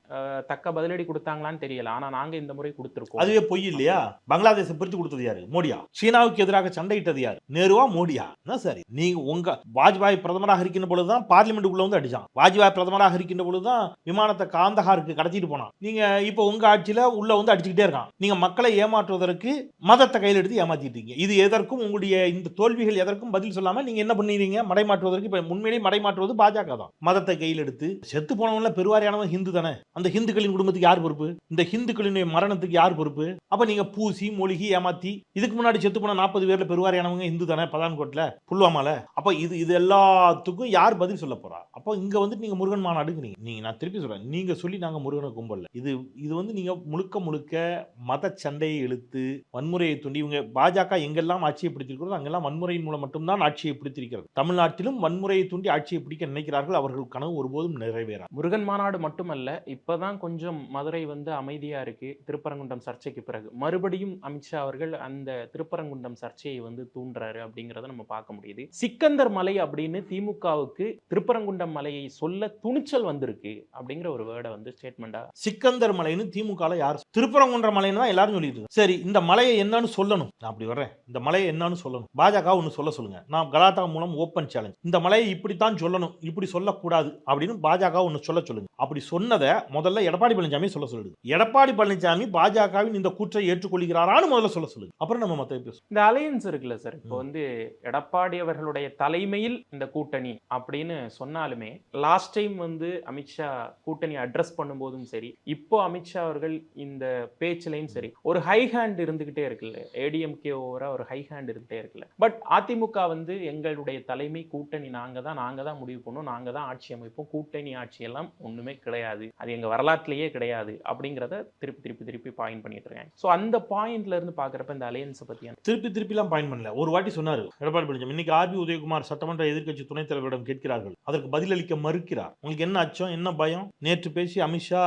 தக்க பதிலடி கொடுத்தாங்களான்னு தெரியல. ஆனா நாங்க இந்த முறை கொடுத்துருக்கோம். அதுவே பொய் இல்லையா? பங்களாதேச பிரித்து கொடுத்தது யாரு? மோடியா. சீனாவுக்கு எதிராக சண்டையிட்டது யாரு? நேருவா மோடியா? என்ன சரி? நீங்க உங்க வாஜ்பாய் பிரதமராக இருக்கின்ற பொழுதுதான் பார்லிமெண்ட்டுக்குள்ள வந்து அடிச்சான். வாஜ்பாய் பிரதமராக இருக்கின்ற பொழுதுதான் விமானத்தை காந்தகாருக்கு கடத்திட்டு போனான். நீங்க இப்போ உங்க ஆட்சியில உள்ள வந்து அடிச்சுக்கிட்டே இருக்கான். நீங்க மக்களை ஏமாற்றுவதற்கு மதத்தை கையில் எடுத்து ஏமாத்திட்டு இது எதற்கும் உங்களுடைய இந்த தோல்விகள் எதற்கும் பதில் சொல்லாம நீங்க என்ன பண்ணிடுறீங்க மடைமாற்றுவதற்கு இப்ப உண்மையிலேயே மடைமாற்றுவது பாஜக தான். மதத்தை கையில் எடுத்து செத்து போனவங்கள பெருவாரியானவன் ஹிந்து தானே? அந்த ஹிந்துக்களின் குடும்பத்துக்கு யார் பொறுப்பு? இந்த ஹிந்துக்களின் மரணத்துக்கு யார் பொறுப்பு? அப்ப நீங்க பூசி மொழிகி ஏமாத்தி இதுக்கு முன்னாடி செத்து போன நாற்பது பேர்ல பெருவாரியானவங்க ஹிந்து தானே பதான்கோட்ல புல்வாமால? அப்ப இது இது எல்லாத்துக்கும் யார் பதில் சொல்ல போறா? அப்போ இங்கே வந்து நீங்கள் முருகன் மாநாடுங்கிறீங்க நீங்கள் நான் திருப்பி சொல்கிறேன் நீங்கள் சொல்லி நாங்கள் முருகனை கும்பலில் இது இது வந்து நீங்கள் முழுக்க முழுக்க மத சண்டையை இழுத்து வன்முறையை தூண்டி இவங்க பாஜக எங்கெல்லாம் ஆட்சியை பிடித்திருக்கிறதோ அங்கெல்லாம் வன்முறையின் மூலம் மட்டும்தான் ஆட்சியை பிடித்திருக்கிறது. தமிழ்நாட்டிலும் வன்முறையை தூண்டி ஆட்சியை பிடிக்க நினைக்கிறார்கள். அவர்கள் கனவு ஒருபோதும் நிறைவேறாது. முருகன் மாநாடு மட்டுமல்ல இப்பதான் கொஞ்சம் மதுரை வந்து அமைதியாக இருக்குது திருப்பரங்குன்றம் சர்ச்சைக்கு பிறகு. மறுபடியும் அமித்ஷா அவர்கள் அந்த திருப்பரங்குன்றம் சர்ச்சையை வந்து தூண்டுறாரு அப்படிங்கிறத நம்ம பார்க்க முடியுது. சிக்கந்தர் மலை அப்படின்னு திமுகவுக்கு திருப்பரங்குன்றம் மலையை சொல்ல துணிச்சல் வந்திருக்கு அப்படிங்கிற ஒரு வேர்டை வந்து ஸ்டேட்மெண்டா சிக்கந்தர் மலைன்னு திமுக யார் திருப்பரங்குன்ற மலைன்னு தான் எல்லாரும் சொல்லிட்டு. சரி இந்த மலையை என்னன்னு சொல்லணும். நான் அப்படி வர்றேன். இந்த மலையை என்னன்னு சொல்லணும். பாஜக ஒன்னு சொல்ல சொல்லுங்க. நான் கலாட்டா மூலம் ஓப்பன் சேலஞ்ச் இந்த மலையை இப்படித்தான் சொல்லணும். இப்படி சொல்லக்கூடாது அப்படின்னு பாஜக ஒன்னு சொல்ல சொல்லுங்க. அப்படி சொன்னதை முதல்ல எடப்பாடி பழனிசாமி சொல்ல சொல்லுது. எடப்பாடி பழனிசாமி பாஜகவின் இந்த கூற்றை ஏற்றுக்கொள்கிறாரான்னு முதல்ல சொல்ல சொல்லுங்க அப்புறம் நம்ம மத்த பேசுவோம். இந்த அலையன்ஸ் இருக்குல்ல சார் இப்போ. வந்து எடப்பாடி அவர்களுடைய தலைமையில் இந்த கூட்டணி அப்படின்னு சொன்னாலுமே லாஸ்ட் டைம் வந்து அமித்ஷா கூட்டணி அட்ரஸ் பண்ணும்போதும் சரி இப்போ அமித்ஷா அவர்கள் இந்த பேச்சிலையும் சரி ஒரு ஹை ஹேண்ட் இருந்துகிட்டே இருக்குல்ல ஏடிஎம்கே ஓவரா ஒரு ஹை ஹேண்ட் இருந்துகிட்டே இருக்குல்ல. பட் அதிமுக வந்து எங்களுடைய தலைமை கூட்டணி நாங்கள் தான் நாங்க தான் முடிவு பண்ணோம் நாங்க தான் ஆட்சி அமைப்போம் கூட்டணி ஆட்சி எல்லாம் ஒண்ணுமே கிடையாது அது எங்க வரலாற்றிலேயே கிடையாது அப்படிங்கிறத திருப்பி திருப்பி திருப்பி பாயிண்ட் பண்ணிட்டு இருக்காங்க. ஸோ அந்த பாயிண்ட்ல இருந்து பார்க்குறப்ப இந்த அலையன்ஸை பத்தி திருப்பி திருப்பிலாம் பாயிண்ட் பண்ணல. ஒரு வாட்டி சொன்னார் எடப்பாடி பழனிசாமி இன்னைக்கு ஆர்பி உதயகுமார் சட்டமன்ற எதிர்க்கட்சி துணைத் தலைவரிடம் கேட்கிறார்கள். அதற்கு பதிலளிக்க மறுக்கிறார். உங்களுக்கு என்ன அச்சம்? என்ன பயம்? நேற்று பேசி அமித்ஷா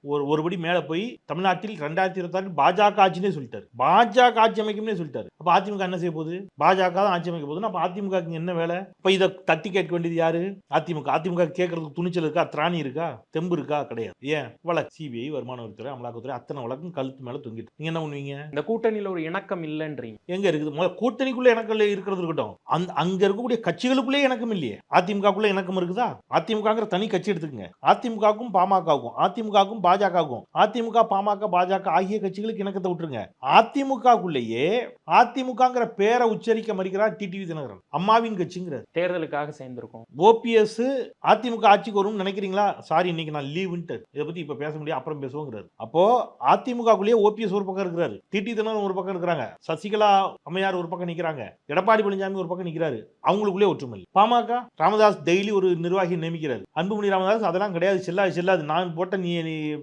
ஒரு ஒருபடி மேல போய் தமிழ்நாட்டில் ரெண்டாயிரத்தி இருபத்தாறு பாஜக ஆட்சினே சொல்லிட்டாரு. பாஜக ஆட்சி அமைக்கும்னே சொல்லிட்டாரு. அப்ப அதிமுக என்ன செய்ய போகுது? பாஜக தான் ஆட்சி அமைக்க போகுதுன்னா அப்ப அதிமுக என்ன வேலை? இப்ப இதை தட்டி கேட்க வேண்டியது யாரு? அதிமுக. அதிமுக கேட்கறதுக்கு துணிச்சல் இருக்கா? திராணி இருக்கா? தெம்பு இருக்கா? கிடையாது. ஏன்? வழக்கு சிபிஐ வருமான வரித்துறை அமலாக்கத்துறை அத்தனை வழக்கும் கழுத்து மேல தொங்கிட்டு நீங்க என்ன பண்ணுவீங்க? இந்த கூட்டணியில ஒரு இணக்கம் இல்லைன்றீங்க. எங்க இருக்குது? முதல்ல கூட்டணிக்குள்ள இணக்கம் இருக்கிறது இருக்கட்டும். அந்த அங்க இருக்கக்கூடிய கட்சிகளுக்குள்ளே இணக்கம் இல்லையே. அதிமுகக்குள்ள இணக்கம் இருக்குதா? அதிமுகங்கிற தனி கட்சி எடுத்துக்கங்க. அதிமுகவுக்கும் பாமகவுக்கும் அதிமுகவுக்கும் பாஜகவுக்கும் அதிமுக பாமக பாஜக ஆகிய கட்சிகளுக்கு இணக்கத்தை விட்டுருங்க. அதிமுகக்குள்ளேயே அதிமுகங்கிற பேரை உச்சரிக்க மறுக்கிறார் டிடிவி தினகரன். அம்மாவின் கட்சிங்கிறார். தேர்தலுக்காக சேர்ந்திருக்கோம். ஓபிஎஸ் அதிமுக ஆட்சிக்கு வரும்னு நினைக்கிறீங்களா? சாரி இன்னைக்கு நான் லீவுன்ட்டு இதை பத்தி இப்ப பேச முடியாது அப்புறம் பேசுவோங்கிறாரு. அப்போ அதிமுகக்குள்ளேயே ஓபிஎஸ் ஒரு பக்கம் இருக்கிறாரு. டிடி தினகரன் ஒரு பக்கம் இருக்கிறாங்க. சசிகலா அம்மையார் ஒரு பக்கம் நிக்கிறாங்க. எடப்பாடி பழனிசாமி ஒரு பக்கம் நிக்கிறாரு. அவங்களுக்குள்ளே ஒற்றுமை. பாமக ராமதாஸ் டெய்லி ஒரு நிர்வாகி நியமிக்கிறாரு. அன்புமணி ராமதாஸ் அதெல்லாம் கிடையாது செல்லாது செல்லாது. நான் போட்ட நீ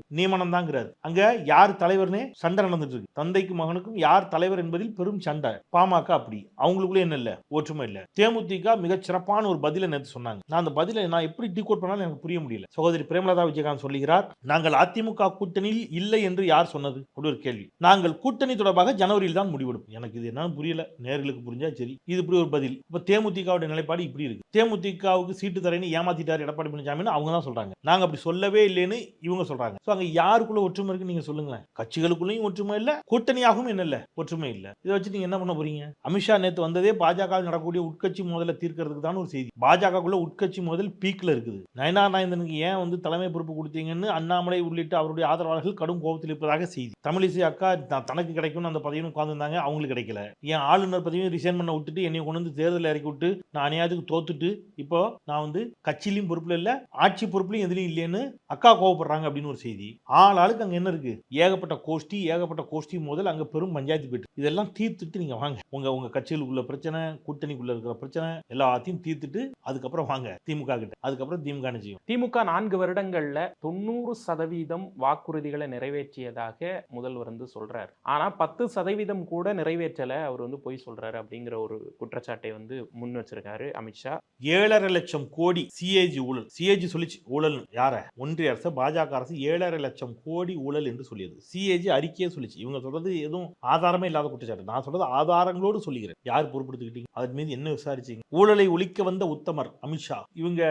நியமனம் தாங்கிறாரு அங்க யார் தலைவர்னே சண்டை நடந்துட்டு இருக்கு தந்தைக்கும் மகனுக்கும் யார் தலைவர் என்பதில் பெரும் சண்டை. பாமக அப்படி. அவங்களுக்குள்ளே என்ன இல்ல? ஒற்றுமை இல்ல. தேமுதிக மிக சிறப்பான ஒரு பதிலை நேற்று சொன்னாங்க. நான் அந்த பதிலை நான் எப்படி டிகோட் பண்ணாலும் எனக்கு புரிய முடியல. சகோதரி பிரேமலதா விஜயகாந்த் சொல்லுகிறார் நாங்கள் அதிமுக கூட்டணியில் இல்லை என்று யார் சொன்னது? அப்படி ஒரு கேள்வி. நாங்கள் கூட்டணி தொடர்பாக ஜனவரியில் தான் முடிவெடுப்போம். எனக்கு இது என்னன்னு புரியல. நேர்களுக்கு புரிஞ்சா சரி. இது இப்படி ஒரு பதில். இப்ப தேமுதிகவுடைய நிலைப்பாடு இப்படி இருக்கு. தேமுதிகவுக்கு சீட்டு தரேன்னு ஏமாத்திட்டார் எடப்பாடி பழனிசாமின்னு அவங்க தான் சொல்றாங்க. நாங்க அப்படி சொல்லவே இல்லைன்னு இவங்க சொல்றாங்க. சோ அங்க யாருக்குள்ள ஒற்றுமை இருக்கு நீங்க சொல்லுங்களேன். கட்சிகளுக்குள்ளேயும் ஒற்றுமை இல்ல கூட்டணியாகவும் என்ன இல்ல? ஒற்றுமை இல்ல. இதை வச்சு நீங்க என்ன பண்ண போறீங்க? அமித்ஷா நேத்து வந்ததே பாஜக நடக்கக்கூடிய உட்கட்சி மோதலை தீர்க்கறதுக்கு தான் ஒரு செய்தி. பாஜகக்குள்ள உட்கட்சி மோதல் பீக்ல இருக்குது. நயனா நாயந்தனுக்கு ஏன் வந்து தலைமை பொறுப்பு கொடுத்தீங்கன்னு அண்ணாமலை உள்ளிட்ட அவருடைய ஆதரவாளர்கள் கடும் கோபத்தில் இருப்பதாக செய்தி. தமிழிசை அக்கா தனக்கு கிடைக்கும்னு அந்த பதவியும் உட்கார்ந்துருந்தாங்க அவங்களுக்கு கிடைக்கல. என் ஆளுநர் பதவியும் ரிசைன் பண்ண விட்டுட்டு என்னை கொண்டு வந்து தேர்தல் இறக்கி விட்டு நான் அநியாயத்துக்கு தோத்துட்டு இப்போ நான் வந்து கட்சியிலையும் பொறுப்புல இல்ல ஆட்சி பொறுப்புலையும் எதுலையும் இல்லைன்னு அக்கா கோவப்படுறாங்க அப்படின்னு ஒரு செய்தி. ஆள் ஆளுக்கு அங்க என்ன இருக்கு? ஏகப்பட்ட கோஷ்டி ஏகப்பட்ட கோஷ்டி முதல் அங்க பெரும் பஞ்சாயத்து போயிட்டு இதெல்லாம் தீர்த்துட்டு நீங்க வாங்க. உங்க உங்க கட்சிகளுக்குள்ள பிரச்சனை கூட்டணிக்குள்ள இருக்கிற பிரச்சனை எல்லாத்தையும் தீர்த்துட்டு அதுக்கப்புறம் வாங்க திமுக கிட்ட. அதுக்கப்புறம் திமுக செய்யும். திமுக நான்கு வருடங்கள்ல தொண்ணூறு சதவீதம் வாக்குறுதிகளை நிறைவேற்றியதாக முதல்வர் வந்து சொல்றாரு. ஆனா பத்து சதவீதம் கூட நிறைவேற்றல அவர் வந்து பொய் சொல்றாரு அப்படிங்கிற ஒரு குற்றச்சாட்டை வந்து முன் வச்சிருக்காரு அமித்ஷா. ஏழரை லட்சம் கோடி சிஏஜி ஊழல். சிஏஜி சொல்லிச்சு ஊழல். யார? ஒன்றிய அரசு பாஜக அரசு ஏழரை லட்சம் கோடி ஊழல் என்று சொல்லியது. சிஏஜி அறிக்கையே சொல்லிச்சு. இவங்க சொல்றது எதுவும் ஆதாரமே இல்லாத குற்றச்சாட்டு. நான் சொல்றது ஆதாரங்களோடு சொல்லுகிறேன். யார் பொறுப்படுத்திக்கிட்டீங்க? அதன் மீது என்ன விசாரிச்சீங்க? ஊழலை ஒழிக்க வந்த உத்தமர் அமித்ஷா இவங்க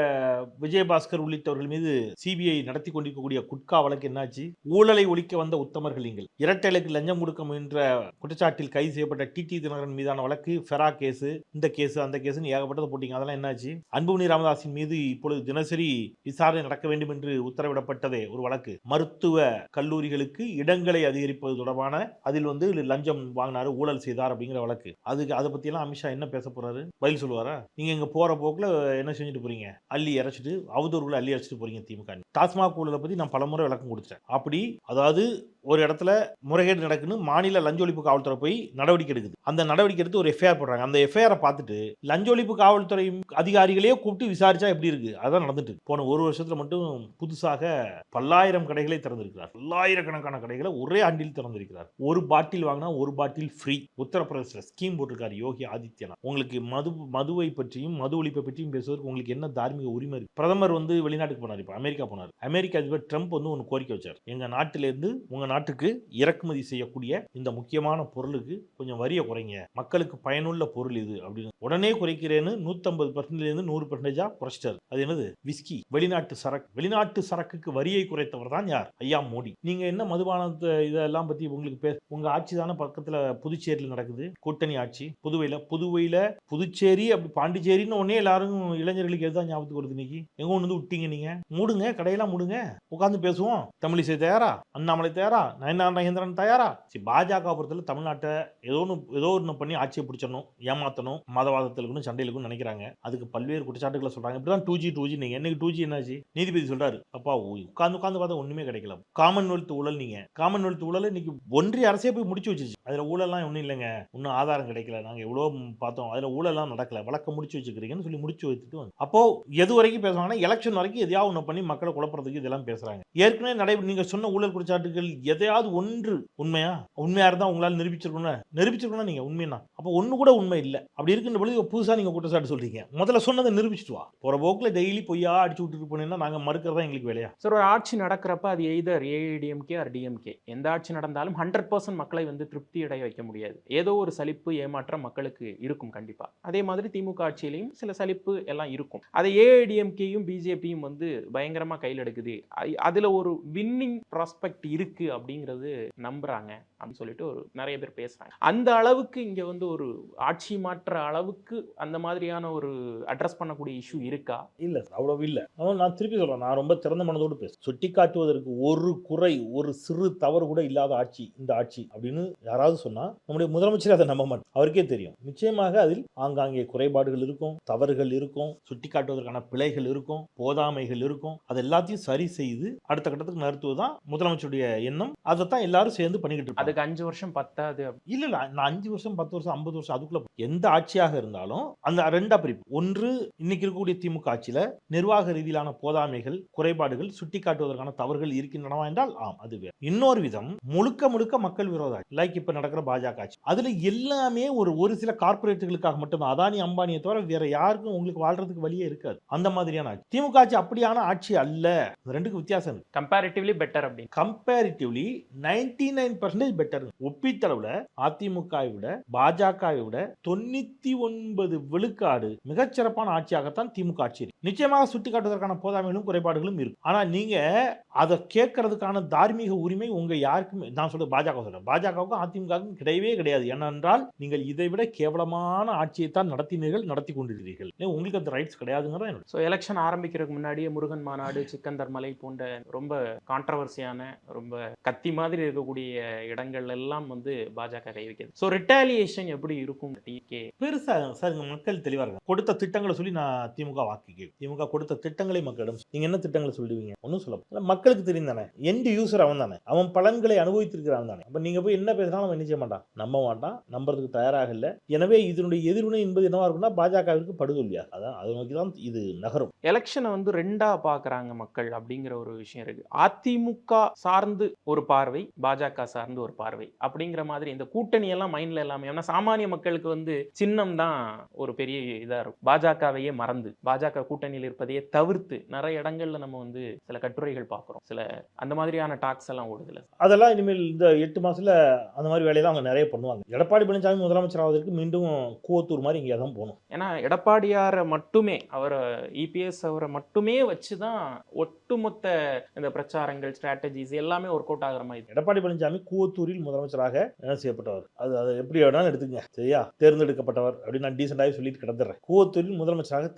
விஜயபாஸ்கர் உள்ளிட்டவர்கள் மீது சிபிஐ நடத்தி கொண்டிருக்கக்கூடிய குட்கா வழக்கு என்னாச்சு? ஊழலை ஒழிக்க வந்த உத்தமர்கள் நீங்கள். இரட்டைகளுக்கு லஞ்சம் கொடுக்க முயன்ற குற்றச்சாட்டில் கைது செய்யப்பட்ட டிடி தினகரன் மீதான வழக்கு ஃபெரா கேஸ் இந்த கேஸ் அந்த கேஸ்னு ஏகப்பட்டதை போட்டீங்க. அதெல்லாம் என்னாச்சு? அன்புமணி ராமதாசின் மீது இப்பொழுது தினசரி விசாரணை நடக்க வேண்டும் என்று உத்தரவிடப்பட்டதே ஒரு வழக்கு. மருத்துவ கல்லூரிகளுக்கு இடங்களை அதிகரிப்பது தொடர்பான அதில் வந்து லஞ்சம் வாங்கினாரு ஊழல் செய்தார் அப்படிங்கிற வழக்கு. அதுக்கு அதை பற்றியெல்லாம் அமித்ஷா என்ன பேச போறாரு? பதில் சொல்லுவாரா? நீங்க இங்க போற போக்குல என்ன செஞ்சுட்டு போறீங்க? அள்ளி இறைச்சிட்டு அவதூறுகளை அள்ளி அரைச்சிட்டு போறீங்க திமுக டாஸ்மாக் ஊழலை பத்தி நான் பலமுறை விளக்கம் கொடுத்துட்டேன். அப்படி அதாவது ஒரு இடத்துல முறைகேடு நடக்குன்னு மாநில லஞ்ச ஒழிப்பு காவல்துறை போய் நடவடிக்கை எடுக்குது. அந்த நடவடிக்கை எடுத்து ஒரு எஃப்ஐஆர் போடுறாங்க. அந்த எஃப்ஐஆரை பார்த்துட்டு லஞ்ச ஒழிப்பு காவல்துறை அதிகாரிகளே கூப்பிட்டு விசாரிச்சா எப்படி இருக்கு. அதான் நடந்துட்டு போன ஒரு வருஷத்துல மட்டும் புதுசாக பல்லாயிரம் கடைகளை திறந்திருக்கிறார். பல்லாயிரக்கணக்கான கடைகளை ஒரே ஆண்டில் திறந்திருக்கிறார். ஒரு பாட்டில் வாங்கினா ஒரு பாட்டில் ஃப்ரீ உத்தரப்பிரதேச ஸ்கீம் போட்டிருக்காரு யோகி ஆதித்யநாத். உங்களுக்கு மது மதுவை பற்றியும் மது ஒழிப்பை பற்றியும் பேசுவதற்கு உங்களுக்கு என்ன தார்மீக உரிமை இருக்கு? பிரதமர் வந்து வெளிநாட்டுக்கு போனார் இப்போ அமெரிக்கா போனார். அமெரிக்க அதிபர் ட்ரம்ப் வந்து ஒன்று கோரிக்கை வச்சார். எங்க நாட்டிலேருந்து உங்க நாட்டுக்கு இறக்குமதி செய்யக்கூடிய இந்த முக்கியமான பொருளுக்கு கொஞ்சம் வரியை குறைங்க. மக்களுக்கு பயனுள்ள பொருள் இது அப்படின்னு. உடனே குறைக்கிறேன்னு நூற்றம்பது பர்சன்டேஜ் நூறு பர்சன்டேஜாக குறைச்சிட்டார். அது என்னது? விஸ்கி. வெளிநாட்டு சரக்கு. வெளிநாட்டு சரக்குக்கு வரியை குறைத்தவர் தான் யார்? ஐயா மோடி. நீங்க என்ன மதுபானத்தை இதெல்லாம் பத்தி உங்களுக்கு பே உங்க ஆட்சி தானே பக்கத்துல புதுச்சேரியில் நடக்குது. கூட்டணி ஆட்சி. புதுவையில புதுவையில புதுச்சேரி அப்படி பாண்டிச்சேரின்னு ஒன்னே எல்லாரும் இளைஞர்களுக்கு எதுதான் ஞாபகத்துக்கு வருது இன்னைக்கு? எங்க ஒன்று வந்து விட்டீங்க நீங்க? மூடுங்க கடையெல்லாம் மூடுங்க. உட்காந்து பேசுவோம். தமிழிசை தயாரா? அண்ணாமலை தயாரா? நயனார் நகேந்திரன் தயாரா? சரி பாஜக பொறுத்தல தமிழ்நாட்டை ஏதோ ஒன்று ஏதோ ஒன்று பண்ணி ஆட்சியை பிடிச்சிடணும் ஏமாத்தணும். மதவாதத்தில் இருக்கணும் நினைக்கிறாங்க. அதுக்கு பல்வேறு குற்றச்சாட்டுகளை சொல்றாங்க. இப்படிதான் டூ ஜி டூ ஜி நீங்க. என்னைக்கு டூ ஜி என்னாச்சு? நீதிபதி சொல்றாரு. அப்பா உட்காந்து உட்காந்து பார்த்தா ஒண்ணுமே கிடைக்கல. காமன்வெல்த் ஊழல் நீங்க. காமன்வெல்த் ஊழல் இன்னைக்கு ஒன்றிய அரசே போய் முடிச்சு வச்சிருச்சு. அதுல ஊழல்லாம் ஒன்றும் இல்லைங்க. இன்னும் ஆதாரம் கிடைக்கல. நாங்க எவ்வளோ பார்த்தோம். அதுல ஊழல்லாம் நடக்கல. வழக்க முடிச்சு வச்சுக்கிறீங்கன்னு சொல்லி முடிச்சு வச்சுட்டு வந்து அப்போ எது வரைக்கும் பேசுவாங்கன்னா எலெக்ஷன் வரைக்கும் எதையாவது ஒன்று பண்ணி மக்களை குழப்பறதுக்கு இதெல்லாம் பேசுறாங்க. ஏற்கனவே நடை நீங்க சொன்ன ஊழல் குற்றச்சாட்டுகள் எதையாவது ஒன்று உண்மையா? உண்மையா இருந்தா உங்களால் நிரூபிச்சிருக்கணும் நிரூபிச்சிருக்கணும் நீங்க உண்மையா அப்போ ஒன்று கூட உண்மை இல்லை. அப்படி இருக்கின்ற பொழுது புதுசா நீங்க குற்றச்சாட்டு சொல்றீங்க. முதல்ல சொன்னதை நிரூபிச்சிட்டு வா. போற போக்கில் டெய்லி பொய்யா அடிச்சு விட்டுட்டு போனீங்கன்னா மறுக்கிறது மறுக்கிறதா எங்களுக்கு வேலையா? சார் ஒரு ஆட்சி நடக்கிறப்ப அது எய்தர் ஏஐடிஎம்கே ஆர் டிஎம்கே எந்த ஆட்சி நடந்தாலும் ஹண்ட்ரட் பர்சன்ட் மக்களை வந்து திருப்தி அடைய வைக்க முடியாது. ஏதோ ஒரு சலிப்பு ஏமாற்றம் மக்களுக்கு இருக்கும் கண்டிப்பாக அதே மாதிரி திமுக ஆட்சியிலையும் சில சலிப்பு எல்லாம் இருக்கும். அதை ஏஐடிஎம்கேயும் பிஜேபியும் வந்து பயங்கரமாக கையில் எடுக்குது. அதில் ஒரு வின்னிங் ப்ராஸ்பெக்ட் இருக்குது அப்படிங்கிறது நம்புகிறாங்க அப்படின்னு சொல்லிட்டு ஒரு நிறைய பேர் பேசுறாங்க. அந்த அளவுக்கு இங்க வந்து ஒரு ஆட்சி மாற்ற அளவுக்கு அந்த மாதிரியான ஒரு அட்ரஸ் பண்ணக்கூடிய இஷ்யூ இருக்கா? இல்ல சார் அவ்வளவு இல்ல. நான் திருப்பி சொல்றேன் நான் ரொம்ப திறந்த மனதோடு பேச சுட்டி காட்டுவதற்கு ஒரு குறை ஒரு சிறு தவறு கூட இல்லாத ஆட்சி இந்த ஆட்சி அப்படின்னு யாராவது சொன்னா நம்முடைய முதலமைச்சர் அதை நம்ப மாட்டார். அவருக்கே தெரியும். நிச்சயமாக அதில் ஆங்காங்கே குறைபாடுகள் இருக்கும் தவறுகள் இருக்கும் சுட்டி காட்டுவதற்கான பிழைகள் இருக்கும் போதாமைகள் இருக்கும். அது எல்லாத்தையும் சரி செய்து அடுத்த கட்டத்துக்கு நிறுத்துவதுதான் முதலமைச்சருடைய எண்ணம். அதைத்தான் எல்லாரும் சேர்ந்து பண்ணிக்கிட்டு அதுக்கு அஞ்சு வருஷம் பத்தாது இல்ல இல்ல நான் அஞ்சு வருஷம் பத்து வருஷம் ஐம்பது வருஷம் அதுக்குள்ள எந்த ஆட்சியாக இருந்தாலும் அந்த ரெண்டா பிரிப்பு. ஒன்று இன்னைக்கு இருக்கக்கூடிய திமுக ஆட்சியில நிர்வாக ரீதியிலான போதாமைகள் குறைபாடுகள் சுட்டி காட்டுவதற்கான தவறுகள் இருக்கின்றனவா என்றால் ஆம் அது வேறு. இன்னொரு விதம் முழுக்க முழுக்க மக்கள் விரோத லைக் இப்ப நடக்கிற பாஜக ஆட்சி. அதுல எல்லாமே ஒரு ஒரு சில கார்பரேட்டுகளுக்காக மட்டும்தான். அதானி அம்பானியை தவிர வேற யாருக்கும் உங்களுக்கு வாழ்றதுக்கு வழியே இருக்காது. அந்த மாதிரியான ஆட்சி. திமுக ஆட்சி அப்படியான ஆட்சி அல்ல. ரெண்டுக்கு வித்தியாசம் கம்பேரிட்டிவ்லி பெட்டர் அப்படின்னு. Comparatively ninety nine percentage better ஒப்பீட்டளவுல அதிமுகவை விட பாஜகவை விட தொண்ணூத்தி ஒன்பது விழுக்காடு மிகச்சிறப்பான ஆட்சியாகத்தான் திமுக ஆட்சி இருக்கு நிச்சயமாக சுட்டி காட்டுவதற்கான போதாமைகளும் குறைபாடுகளும் இருக்கும். ஆனா நீங்க அதை கேட்கறதுக்கான தார்மீக உரிமை உங்க யாருக்குமே நான் சொல்றது பாஜக சொல்றேன். பாஜகவுக்கும் அதிமுகவுக்கும் கிடையவே கிடையாது. ஏனென்றால் நீங்கள் இதை விட கேவலமான ஆட்சியை தான் நடத்தினீர்கள் நடத்தி கொண்டிருக்கிறீர்கள். உங்களுக்கு அந்த ரைட்ஸ் கிடையாதுங்கிறத என்னோட ஸோ எலெக்ஷன் ஆரம்பிக்கிறதுக்கு முன்னாடியே முருகன் மாநாடு சிக்கந்தர் மலை போன்ற ரொம்ப கான்ட்ரவர்சியான ரொம்ப கத்தி மாதிரி இருக்கக்கூடிய இடங்கள் எல்லாம் வந்து பாஜக கை வைக்கிறது ஸோ ரிட்டாலியேஷன் எப்படி இருக்கும்? டிகே பெருசா சார் மக்கள் தெளிவா இருக்காங்க கொடுத்த திட்டங்களை சொல்லி நான் திமுக வாக்கு கேட்கு இவங்க கொடுத்த திட்டங்களை மக்களிடம் நீங்க என்ன திட்டங்களை சொல்லுவீங்க? ஒன்றும் சொல்ல முடியாது. மக்களுக்கு தெரியும் தானே. எண்ட் யூசர் அவன் தானே. அவன் பலன்களை அனுபவித்திருக்கிறான் தானே. அப்போ நீங்க போய் என்ன பேசினாலும் அவன் என்ன செய்ய மாட்டான்? நம்ப மாட்டான். நம்புறதுக்கு தயாராக இல்லை. எனவே இதனுடைய எதிர்வினை என்பது என்னவா இருக்கும்னா பாஜகவிற்கு படுதோல்வியா அதான் அதை நோக்கி தான் இது நகரும். எலெக்ஷனை வந்து ரெண்டா பார்க்கறாங்க மக்கள் அப்படிங்கிற ஒரு விஷயம் இருக்கு. அதிமுக சார்ந்து ஒரு பார்வை பாஜக சார்ந்து ஒரு பார்வை அப்படிங்கிற மாதிரி இந்த கூட்டணி எல்லாம் மைண்ட்ல எல்லாமே. ஏன்னா சாமானிய மக்களுக்கு வந்து சின்னம் தான் ஒரு பெரிய இதா இருக்கும். பாஜகவையே மறந்து பாஜக பாஜக கூட்டணியில் இருப்பதையே தவிர்த்து நிறைய இடங்கள்ல நம்ம வந்து சில கட்டுரைகள் பார்க்குறோம். சில அந்த மாதிரியான டாக்ஸ் எல்லாம் ஓடுதுல அதெல்லாம் இனிமேல் இந்த எட்டு மாசத்துல அந்த மாதிரி வேலையெல்லாம் அவங்க நிறைய பண்ணுவாங்க. எடப்பாடி பழனிசாமி முதலமைச்சர் ஆவதற்கு மீண்டும் கூவத்தூர் மாதிரி இங்கே தான் போகணும். ஏன்னா எடப்பாடியாரை மட்டுமே அவரை இபிஎஸ் அவரை மட்டுமே வச்சு தான் ஒட்டுமொத்த இந்த பிரச்சாரங்கள் ஸ்ட்ராட்டஜிஸ் எல்லாமே ஒர்க் அவுட் ஆகிற மாதிரி எடப்பாடி பழனிசாமி கூவத்தூரில் முதலமைச்சராக என்ன செய்யப்பட்டவர்? அது அது எப்படி வேணாலும் எடுத்துங்க சரியா? தேர்ந்தெடுக்கப்பட்டவர் அப்படின்னு நான் டீசெண்டாகவே சொல்லிட்டு கிடந்துடுறேன் கூவத்தூரில் முதலமைச்சராக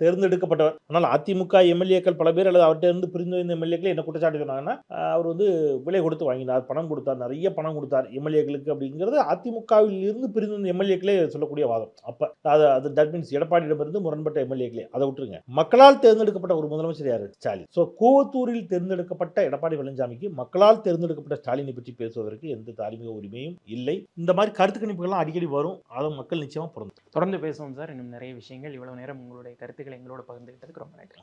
தேர்ந்தெடுக்கப்பட்டவர் ஆனால் அதிமுக எம்எல்ஏக்கள் பல பேர் அல்லது அவர்கிட்ட இருந்து பிரிந்து வந்த எம்எல்ஏக்கள் என்ன குற்றச்சாட்டு சொன்னாங்கன்னா அவர் வந்து விலை கொடுத்து வாங்கினார் பணம் கொடுத்தார் நிறைய பணம் கொடுத்தார் எம்எல்ஏக்களுக்கு அப்படிங்கிறது அதிமுகவில் இருந்து பிரிந்து வந்த எம்எல்ஏக்களே சொல்லக்கூடிய வாதம். அப்போ அது அது தட் மீன்ஸ் எடப்பாடியிடமிருந்து முரண்பட்ட எம்எல்ஏக்களே. அதை விட்டுருங்க. மக்களால் தேர்ந்தெடுக்கப்பட்ட ஒரு முதலமைச்சர் யார்? ஸ்டாலின். ஸோ கூவத்தூரில் தேர்ந்தெடுக்கப்பட்ட எடப்பாடி பழனிசாமிக்கு மக்களால் தேர்ந்தெடுக்கப்பட்ட ஸ்டாலினை பற்றி பேசுவதற்கு எந்த தார்மீக உரிமையும் இல்லை. இந்த மாதிரி கருத்து கணிப்புகள்லாம் அடிக்கடி வரும். அதை மக்கள் நிச்சயமாக பிறந்து தொடர்ந்து பேசுவோம் சார். இன்னும் நிறைய விஷயங்கள். இவ்வளவு நேரம் உங்களுடைய கருத்துக்களை எங்களோட பகிர்ந்துகிட்டதுக்கு ரொம்ப நன்றி